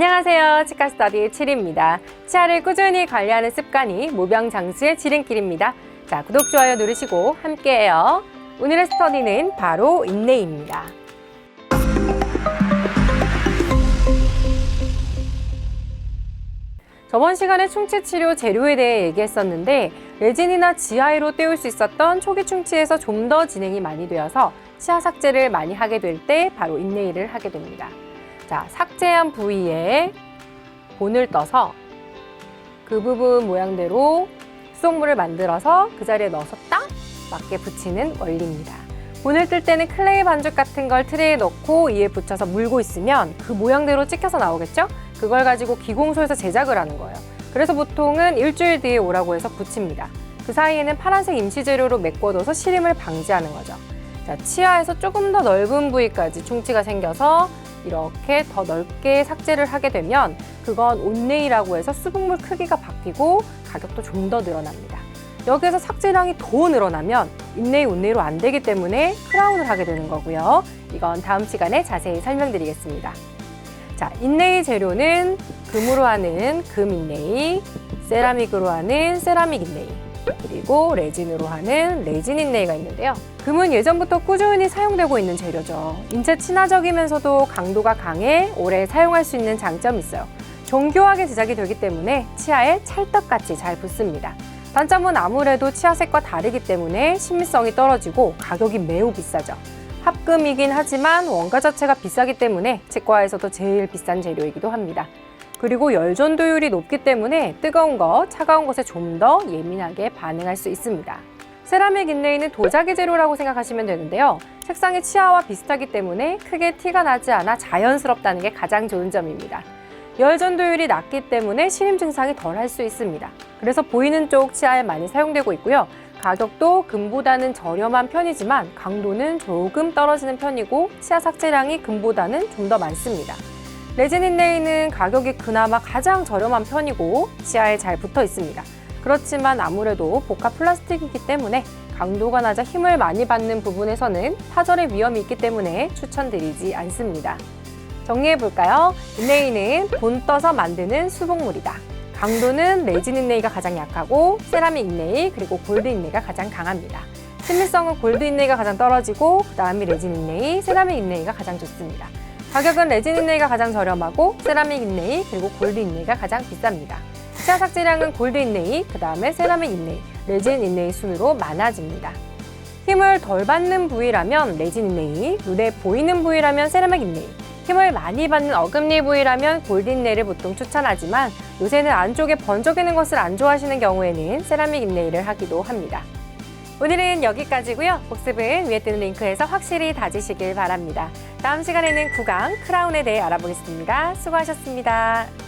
안녕하세요. 치과 스터디 7입니다. 치아를 꾸준히 관리하는 습관이 모병장수의 지름길입니다. 자, 구독, 좋아요 누르시고 함께해요. 오늘의 스터디는 바로 인내입니다. 저번 시간에 충치 치료 재료에 대해 얘기했었는데 레진이나 지하이로 때울 수 있었던 초기 충치에서 좀 더 진행이 많이 되어서 치아 삭제를 많이 하게 될 때 바로 인내일을 하게 됩니다. 자, 삭제한 부위에 본을 떠서 그 부분 모양대로 수돗물을 만들어서 그 자리에 넣어서 딱 맞게 붙이는 원리입니다. 본을 뜰 때는 클레이 반죽 같은 걸 트레이에 넣고 이에 붙여서 물고 있으면 그 모양대로 찍혀서 나오겠죠? 그걸 가지고 기공소에서 제작을 하는 거예요. 그래서 보통은 일주일 뒤에 오라고 해서 붙입니다. 그 사이에는 파란색 임시 재료로 메꿔둬서 시림을 방지하는 거죠. 자, 치아에서 조금 더 넓은 부위까지 충치가 생겨서 이렇게 더 넓게 삭제를 하게 되면 그건 온네이라고 해서 수분물 크기가 바뀌고 가격도 좀 더 늘어납니다. 여기에서 삭제량이 더 늘어나면 인네이 온네이로 안 되기 때문에 크라운을 하게 되는 거고요. 이건 다음 시간에 자세히 설명드리겠습니다. 자, 인네이 재료는 금으로 하는 금 인네이, 세라믹으로 하는 세라믹 인네이, 그리고 레진으로 하는 레진 인네이가 있는데요. 금은 예전부터 꾸준히 사용되고 있는 재료죠. 인체 친화적이면서도 강도가 강해 오래 사용할 수 있는 장점이 있어요. 정교하게 제작이 되기 때문에 치아에 찰떡같이 잘 붙습니다. 단점은 아무래도 치아색과 다르기 때문에 신미성이 떨어지고 가격이 매우 비싸죠. 합금이긴 하지만 원가 자체가 비싸기 때문에 치과에서도 제일 비싼 재료이기도 합니다. 그리고 열전도율이 높기 때문에 뜨거운 것, 차가운 것에 좀 더 예민하게 반응할 수 있습니다. 세라믹 인레이는 도자기 재료라고 생각하시면 되는데요. 색상이 치아와 비슷하기 때문에 크게 티가 나지 않아 자연스럽다는 게 가장 좋은 점입니다. 열전도율이 낮기 때문에 시림 증상이 덜 할 수 있습니다. 그래서 보이는 쪽 치아에 많이 사용되고 있고요. 가격도 금보다는 저렴한 편이지만 강도는 조금 떨어지는 편이고 치아 삭제량이 금보다는 좀 더 많습니다. 레진 인레이는 가격이 그나마 가장 저렴한 편이고 치아에 잘 붙어 있습니다. 그렇지만 아무래도 복합 플라스틱이기 때문에 강도가 낮아 힘을 많이 받는 부분에서는 파절의 위험이 있기 때문에 추천드리지 않습니다. 정리해 볼까요? 인레이는 본 떠서 만드는 수복물이다. 강도는 레진 인레이가 가장 약하고 세라믹 인레이 그리고 골드 인레이가 가장 강합니다. 친밀성은 골드 인레이가 가장 떨어지고 그 다음이 레진 인레이, 세라믹 인레이가 가장 좋습니다. 가격은 레진 인레이가 가장 저렴하고 세라믹 인레이 그리고 골드 인레이가 가장 비쌉니다. 치아 삭제량은 골드 인레이, 그 다음에 세라믹 인레이, 레진 인레이 순으로 많아집니다. 힘을 덜 받는 부위라면 레진 인레이, 눈에 보이는 부위라면 세라믹 인레이, 힘을 많이 받는 어금니 부위라면 골드 인레이를 보통 추천하지만 요새는 안쪽에 번쩍이는 것을 안 좋아하시는 경우에는 세라믹 인레이를 하기도 합니다. 오늘은 여기까지고요. 복습은 위에 뜨는 링크에서 확실히 다지시길 바랍니다. 다음 시간에는 구강, 크라운에 대해 알아보겠습니다. 수고하셨습니다.